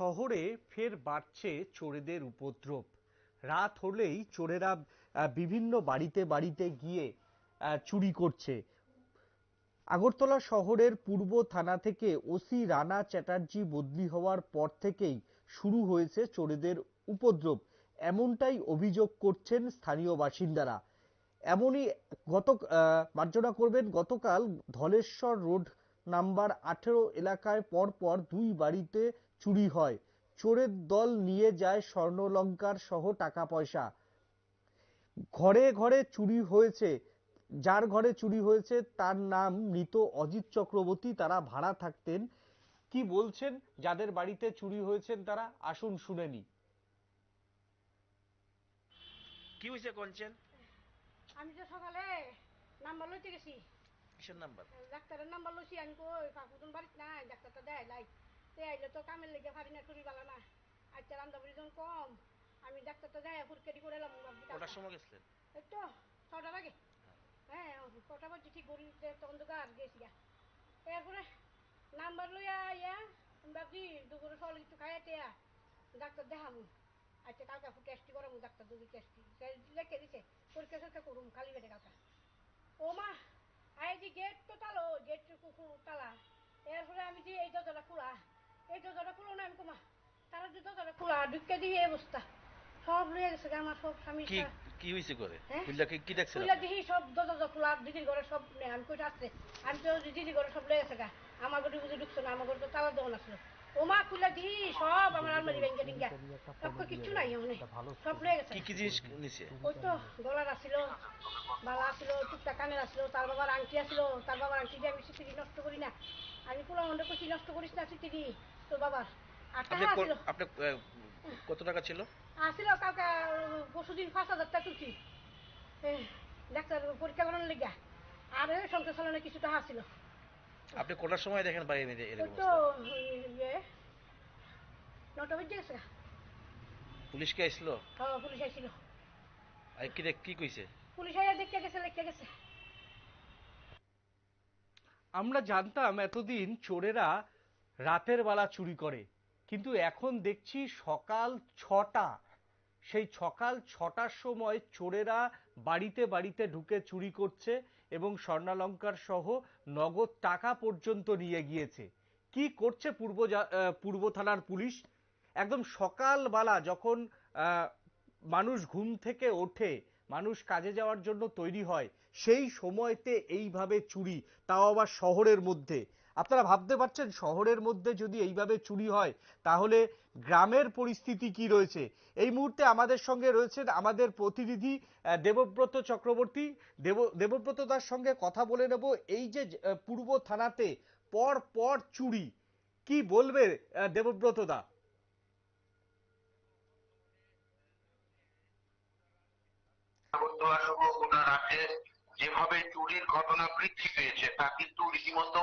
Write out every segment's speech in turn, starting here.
শহরে ফের বাড়ছে চোরেদের উপদ্রব। রাত হলেই চোরেরা বিভিন্ন বাড়িতে বাড়িতে গিয়ে চুরি করছে। আগরতলা শহরের পূর্ব থানা থেকে ওসি রানা চ্যাটার্জি বদলি হওয়ার পর থেকেই শুরু হয়েছে চোরেদের উপদ্রব। এমনটাই অভিযোগ করছেন স্থানীয় বাসিন্দারা। এমনই গত মার্জনা করবেন গতকাল ধলেশ্বর রোড নাম্বার আঠেরো এলাকায় পরপর দুই বাড়িতে চুরি হয়। চোরের দল নিয়ে যায় স্বর্ণলঙ্কার সহ টাকা পয়সা ঘরে ঘরে চুরি হয়েছে। যার ঘরে চুরি হয়েছে তার নাম মৃত অজিত চক্রবর্তী। তারা ভাড়া থাকতেন। কি বলছেন? যাদের বাড়িতে চুরি হয়েছেন তারা আসুন শুনে নি। কি হয়েছে কনছেন আমি তো সকালে নাম্বার লইতে গেছি। কিসের নাম্বার? ডাক্তারের নাম্বার লইছি। আমি কই কাকুতুন বাড়িতে নাই ডাক্তারটা দেয় লাই তে আইলে তো কামের লেগে পারি না শরীর ভালো না। আজকে রান্না যখন কম। আমি ডাক্তারটা দেয় ফুটকারি করে এলাম কটার সময় গেছিলেন? এই তো ছটার আগে। হ্যাঁ। কটা বাজে ঠিক করি তখন তো গাছ গেছি গা। এরপরে নাম্বার লইয়া ইয়া ভাবছি দুপুরে সকালে একটু খাইয়া টেয়া ডাক্তার দেখামু। আচ্ছা কালকে টেস্টি করামু ডাক্তার দুধ টেস্টি লেখে দিছে পরীক্ষা সরক্ষা করুম কালি বেটে কালকা। ও মা আই যে গেট তো তালো গেট তালা। এরপরে আমি যে এই দরজাটা খোলা এই দরজাটা খুলো না আমি কুমা। তারা যে দরজাটা খোলা ঢুকে দিয়ে এই অবস্থা। সব লইয়া গেছে আমার সব স্বামী কি কি হয়েছে করে হ্যাঁ? খুললা কি কি দেখছেন খুলে দেখি সব দরজা খোলা দিদির ঘরে সব আমি কইটা আসছে আমি তো দিদির ঘরে সব লয়ে গেছে গা। আমার ঘরে বুঝে ঢুকছে না আমার ঘরে তো তালা দোকান আসলো ও খুলে দিই সব আমার আলমারি ভেঙে টিঙ্গা সব কই নাই এমনি। সব লয়ে গেছে। কি কি জিনিস নিছে? ওই তো গলার আসছিল বালা আসছিল টুকটা কানের আসছিল তার বাবার আংটি আসছিল তার বাবার আংটি দিয়ে আমি সিটিরি নষ্ট করি না। আমি পোলা মন্ডে কইছি নষ্ট করিস না সিটিরি তোর বাবার আর আপনি টাকা ক- আসছিল আপনি আহ, কত টাকা ছিল? আসছিল কালকে পরশু দিন পাঁচ হাজার টাকা তুলছি। এ, ডাক্তার পরীক্ষা করানোর লেগা। আর ওই সংসার চালানো কিছু টাকা আসছিল আপনি কটার সময় দেখেন বাইরে ওই এরকম তো অবস্থা? ইয়ে, নটা বেজে গেছে। পুলিশ কে আসলো হ্যাঁ পুলিশ আইছিল আর কি দেখ কি কইছে? পুলিশ আইয়া দেখতে গেছে দেখতে গেছে। আমরা জানতাম এতদিন চোরেরা রাতের বেলা চুরি করে। কিন্তু এখন দেখছি সকাল ছটা। সেই সকাল ছটার সময় চোরেরা বাড়িতে বাড়িতে ঢুকে চুরি করছে এবং স্বর্ণালঙ্কার সহ নগদ টাকা পর্যন্ত নিয়ে গিয়েছে। কি করছে পূর্ব পূর্ব থানার পুলিশ? একদম সকালবেলা যখন মানুষ ঘুম থেকে ওঠে, মানুষ কাজে যাওয়ার জন্য তৈরি হয়, সেই সময়তে এইভাবে চুরি, তাও আবার শহরের মধ্যে। আপনারা ভাবতে পারছেন শহরের মধ্যে যদি এইভাবে চুরি হয়, তাহলে গ্রামের পরিস্থিতি কি রয়েছে? এই মুহূর্তে আমাদের সঙ্গে রয়েছেন আমাদের প্রতিনিধি দেবব্রত চক্রবর্তী। দেব, দেবব্রত দার সঙ্গে কথা বলে নেব। এই যে পূর্ব থানাতে পর পর চুরি, কি বলবে দেবব্রত দা? যেভাবে চুরির ঘটনা বৃদ্ধি পেয়েছে, তা কিন্তু রীতিমতো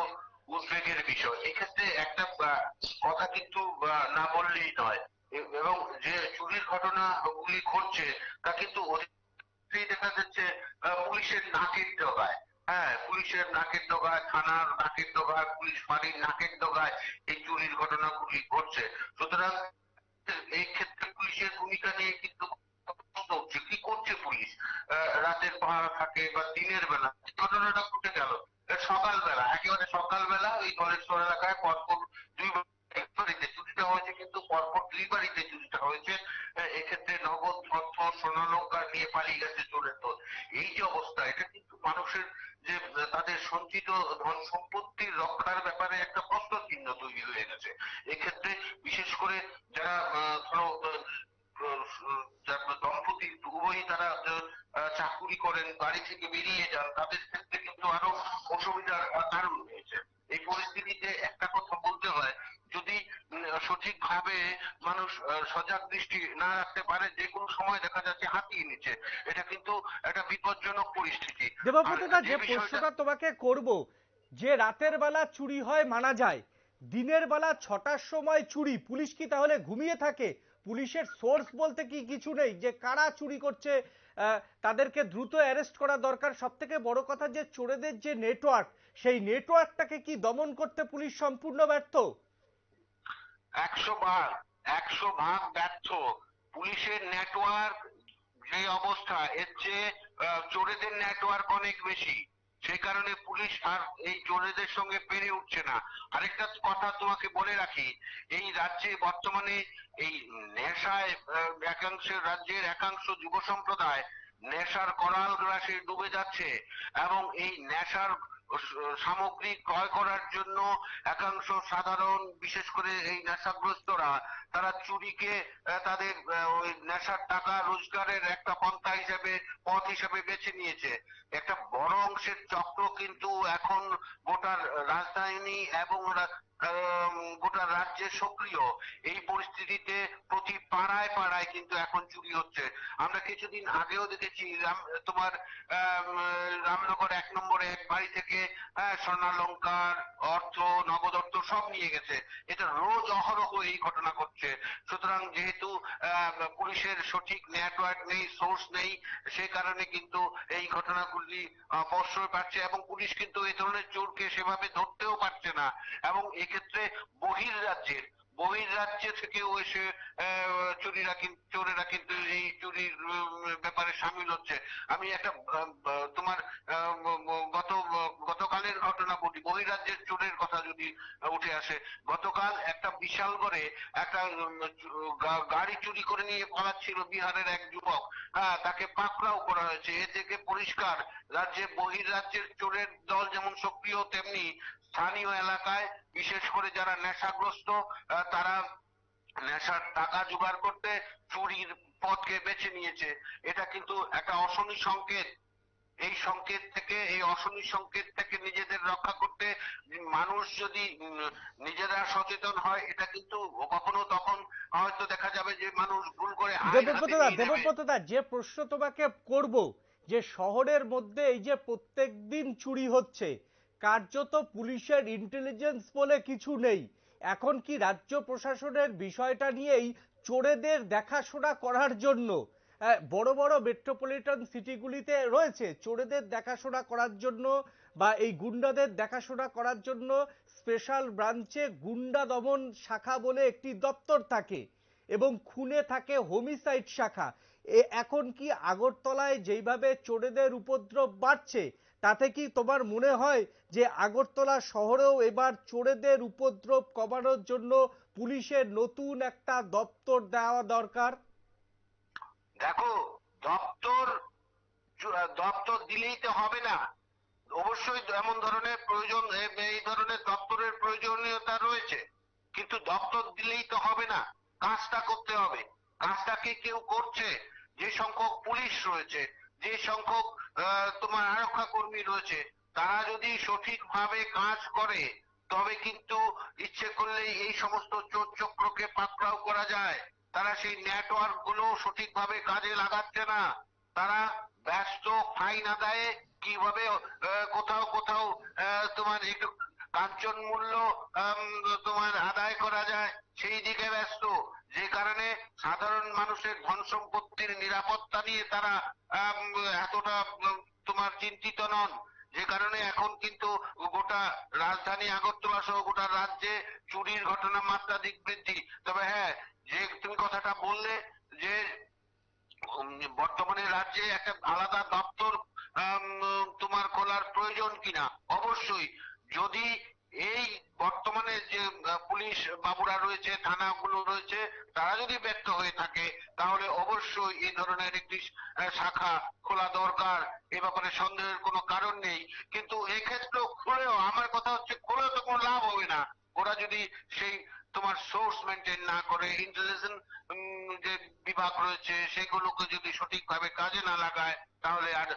উদ্বেগের বিষয় এক্ষেত্রে একটা কথা কিন্তু না বললেই নয়। এবং যে চুরির ঘটনা গুলি ঘটছে, তা কিন্তু দেখা যাচ্ছে পুলিশের নাকের ডগায়। হ্যাঁ পুলিশের নাকের ডগায়, থানার নাকের ডগায়, পুলিশ ফাঁড়ির নাকের ডগায় এই চুরির ঘটনাগুলি ঘটছে। সুতরাং এই ক্ষেত্রে পুলিশের ভূমিকা নিয়ে কিন্তু কি করছে পুলিশ? রাতের পাহারা থাকে বা দিনের বেলা, ঘটনাটা ঘটে গেল। তাদের সঞ্চিত ধন সম্পত্তির রক্ষার ব্যাপারে একটা প্রশ্ন চিহ্ন তৈরি হয়ে গেছে। এক্ষেত্রে বিশেষ করে যারা ধরো দম্পতি, উভয়ই তারা চাকুরি করেন, বাড়ি থেকে বেরিয়ে যান, তাদের ক্ষেত্রে কিন্তু আরও অসুবিধার কারণ রয়েছে। এই পরিস্থিতিতে একটা কথা বলতে হয়, যদি সঠিকভাবে মানুষ সজাগ দৃষ্টি না রাখতে পারে যে কোনো সময় দেখা যাচ্ছে হাতিয়ে নিচ্ছে। এটা কিন্তু একটা বিপজ্জনক পরিস্থিতি। দেবব্রত দা যে প্রশ্নটা তোমাকে করব যে রাতের বেলা চুরি হয় মানা যায় দিনের বেলা ছটার সময় চুরি পুলিশ কি তাহলে ঘুমিয়ে থাকে? পুলিশের সোর্স বলতে কি কিছু নেই? যে কারা চুরি করছে তাদেরকে দ্রুত অ্যারেস্ট করা দরকার। সব থেকে বড় কথা যে চোরেদের যে নেটওয়ার্ক সেই নেটওয়ার্কটাকে কি দমন করতে পুলিশ সম্পূর্ণ ব্যর্থ? একশো ভাগ একশো ভাগ ব্যর্থ। পুলিশের নেটওয়ার্ক যে অবস্থা এর চেয়ে চোরেদের নেটওয়ার্ক অনেক বেশি। সেই কারণে পুলিশ আর এই চোরেদের সঙ্গে পেরে উঠছে না। আরেকটা কথা তোমাকে বলে রাখি এই রাজ্যে বর্তমানে এই নেশায় আহ, একাংশ রাজ্যের একাংশ যুব সম্প্রদায় নেশার করাল গ্রাসে ডুবে যাচ্ছে এবং এই নেশার সামগ্রী ক্রয় করার জন্য একাংশ সাধারণ, বিশেষ করে এই নেশাগ্রস্তরা, তারা চুরিকে তাদের ওই নেশার টাকা রোজগারের একটা পন্থা হিসেবে, পথ হিসেবে বেছে নিয়েছে। একটা বড় অংশের চক্র কিন্তু এখন গোটা রাজধানী এবং গোটা রাজ্যে সক্রিয়। এই পরিস্থিতিতে প্রতি পাড়ায় পাড়ায় কিন্তু এখন চুরি হচ্ছে। আমরা কিছুদিন আগেও দেখেছি তোমার রামনগর এক নম্বরে এক বাড়ি থেকে স্বর্ণালঙ্কার, অর্থ নগদ অর্থ সব নিয়ে গেছে। এটা রোজ অহরহ এই ঘটনা ঘটছে। সুতরাং যেহেতু পুলিশের সঠিক নেটওয়ার্ক নেই সোর্স নেই, সে কারণে কিন্তু এই ঘটনাগুলি প্রশ্রয় পাচ্ছে এবং পুলিশ কিন্তু এই ধরনের চোরকে সেভাবে ধরতেও পারছে না। এবং এক্ষেত্রে বহির রাজ্যের বহির রাজ্য থেকেও এসে চুরিরা কিন্তু চোরেরা কিন্তু এই চুরির ব্যাপারে সামিল হচ্ছে। আমি একটা তোমার গত গতকালের ঘটনা বলি। বহিরাজ্যের চোরের কথা যদি উঠে আসে গতকাল একটা বিশালগড়ে একটা উম, চু- গা- গাড়ি চুরি করে নিয়ে পালাচ্ছিল বিহারের এক যুবক। হ্যাঁ তাকে পাকড়াও করা হয়েছে। এ থেকে পরিষ্কার রাজ্যে বহিরাজ্যের চোরের দল যেমন সক্রিয় তেমনি স্থানীয় এলাকায় বিশেষ করে যারা নেশাগ্রস্ত তারা নেশার টাকা জোগাড় করতে চুরির পথকে বেছে নিয়েছে। এটা কিন্তু একটা অশনি সংকেত। এই সংকেত থেকে এই অশনি সংকেত থেকে নিজেদের রক্ষা করতে মানুষ যদি নিজেরা সচেতন হয় এটা কিন্তু কখনো তখন হয়তো দেখা যাবে যে মানুষ ভুল করে দেবব্রতদা দেবব্রতদা যে প্রশ্ন তোমাকে করব যে শহরের মধ্যে এই যে প্রত্যেক দিন চুরি হচ্ছে কার্যত পুলিশের ইন্টেলিজেন্স বলে কিছু নেই। এখন কি রাজ্য প্রশাসনের বিষয়টা নিয়েই চোরেদের দেখাশোনা করার জন্য? বড় বড় মেট্রোপলিটন সিটিগুলিতে রয়েছে চোরেদের দেখাশোনা করার জন্য বা এই গুন্ডাদের দেখাশোনা করার জন্য স্পেশাল ব্রাঞ্চে গুন্ডা দমন শাখা বলে একটি দপ্তর থাকে এবং খুনে থাকে হোমিসাইড শাখা। এখন কি আগরতলায় যেইভাবে চোরেদের উপদ্রব বাড়ছে, তাতে কি তোমার মনে হয় যে আগরতলা শহরেও এবার চোরেদের উপদ্রব কমানোর জন্য পুলিশের নতুন একটা দপ্তর দেওয়া দরকার? দেখো, দপ্তর দপ্তর দিলেই তো হবে না। অবশ্যই এমন ধরনের প্রয়োজন এই ধরনের দপ্তরের প্রয়োজনীয়তা রয়েছে। কিন্তু দপ্তর দিলেই তো হবে না। কাজটা করতে হবে। কাজটা কি কেউ করছে? যে সংখ্যক পুলিশ রয়েছে, যে সংখ্যক তোমার আরক্ষা কর্মী রয়েছে, তারা যদি সঠিকভাবে কাজ করে, তবে কিন্তু ইচ্ছে করলেই এই সমস্ত চোর চক্রকে পাকড়াও করা যায়। তারা সেই নেটওয়ার্কগুলো সঠিকভাবে কাজে লাগাচ্ছে না। তারা ব্যস্ত ফাইন আদায়ে কীভাবে কোথাও কোথাও তোমার একটু কাঞ্চন মূল্য তোমার আদায় করা যায়, সেই দিকে ব্যস্ত। যে কারণে সাধারণ মানুষের ধন সম্পত্তির নিরাপত্তা নিয়ে তারা এতটা তোমার চিন্তিত নন। যে কারণে এখন কিন্তু গোটা রাজধানী আগরতলা সহ গোটা রাজ্যে চুরির ঘটনা মাত্রাধিক বৃদ্ধি। তবে হ্যাঁ যে তুমি কথাটা বললে যে বর্তমানে রাজ্যে একটা আলাদা দপ্তর তোমার খোলার প্রয়োজন কিনা? অবশ্যই। যদি এই বর্তমানে যে পুলিশ বাবুরা রয়েছে, থানাগুলো রয়েছে, তারা যদি ব্যর্থ হয়ে থাকে, তাহলে অবশ্যই এই ধরনের একটি শাখা খোলা দরকার। এ ব্যাপারে সন্দেহের কোনো কারণ নেই। কিন্তু এক্ষেত্রেও খুলেও, আমার কথা হচ্ছে খুলেও তো কোনো লাভ হবে না। ওরা যদি সেই তোমার সোর্স মেনটেন না করে, ইন্টেলিজেন্স যে বিভাগ রয়েছে, সেগুলোকে যদি সঠিকভাবে কাজে না লাগায়, তাহলে আর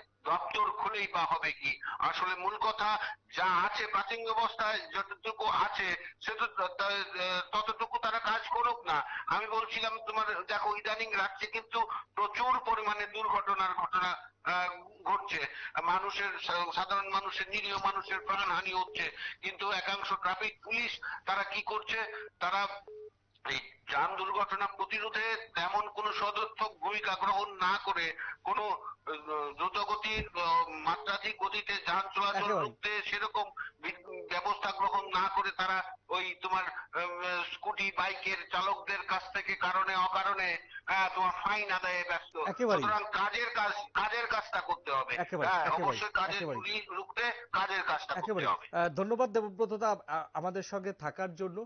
খুলেই বা হবে কি? আসলে মূল কথা, যা আছে প্রাথমিক অবস্থায় যতটুকু আছে, সে ত- ততটুকু তারা কাজ করুক না। আমি বলছিলাম তোমার, দেখো, ইদানিং রাজ্যে কিন্তু প্রচুর পরিমাণে দুর্ঘটনার ঘটনা ঘটছে। মানুষের সাধারণ মানুষের, নিরীহ মানুষের প্রাণহানি হচ্ছে। কিন্তু একাংশ ট্রাফিক পুলিশ তারা কি করছে? তারা এই যান দুর্ঘটনা প্রতিরোধে তেমন কোনো সদর্থক ভূমিকা গ্রহণ না করে কোনো দ্রুতগতির মাত্রাধিক গতিতে যান চলাচল। রুখতে সেরকম ব্যবস্থা গ্রহণ না করে তারা ওই তোমার স্কুটি বাইকের চালকদের কাছ থেকে কারণে অকারণে তোমার ফাইন আদায়ে ব্যস্ত। সুতরাং কাজের কাজ কাজের কাজটা করতে হবে। হ্যাঁ, অবশ্যই কাজের। চুরি রুখতে কাজের কাজটা করতে হবে। ধন্যবাদ দেবব্রতদা আমাদের সঙ্গে থাকার জন্য।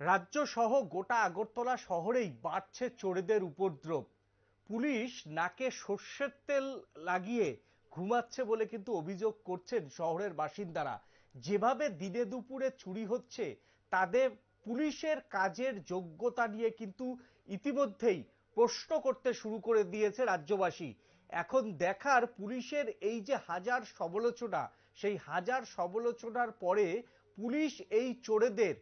রাজ্য সহ গোটা আগরতলা শহরেই বাড়ছে চোরেদের উপদ্রব। পুলিশ নাকে সর্ষের তেল লাগিয়ে ঘুমাচ্ছে বলে কিন্তু অভিযোগ করছেন শহরের বাসিন্দারা। যেভাবে দিনে দুপুরে চুরি হচ্ছে, তাদের পুলিশের কাজের যোগ্যতা নিয়ে কিন্তু ইতিমধ্যেই প্রশ্ন করতে শুরু করে দিয়েছে রাজ্যবাসী। এখন দেখার পুলিশের এই যে হাজার সমালোচনা, সেই হাজার সমালোচনার পরে পুলিশ এই চোরেদের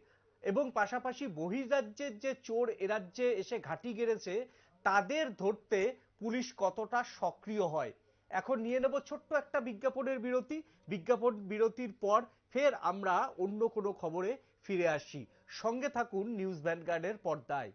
এবং পাশাপাশি বহিরাজ্যের যে চোর এরাজ্যে এসে ঘাঁটি গেড়েছে, তাদের ধরতে পুলিশ কতটা সক্রিয় হয়? এখন নিয়ে নেব ছোট্ট একটা বিজ্ঞাপনের বিরতি। বিজ্ঞাপন বিরতির পর ফের আমরা অন্য কোনো খবরে ফিরে আসি। সঙ্গে থাকুন নিউজ ভ্যানগার্ডের পর্দায়।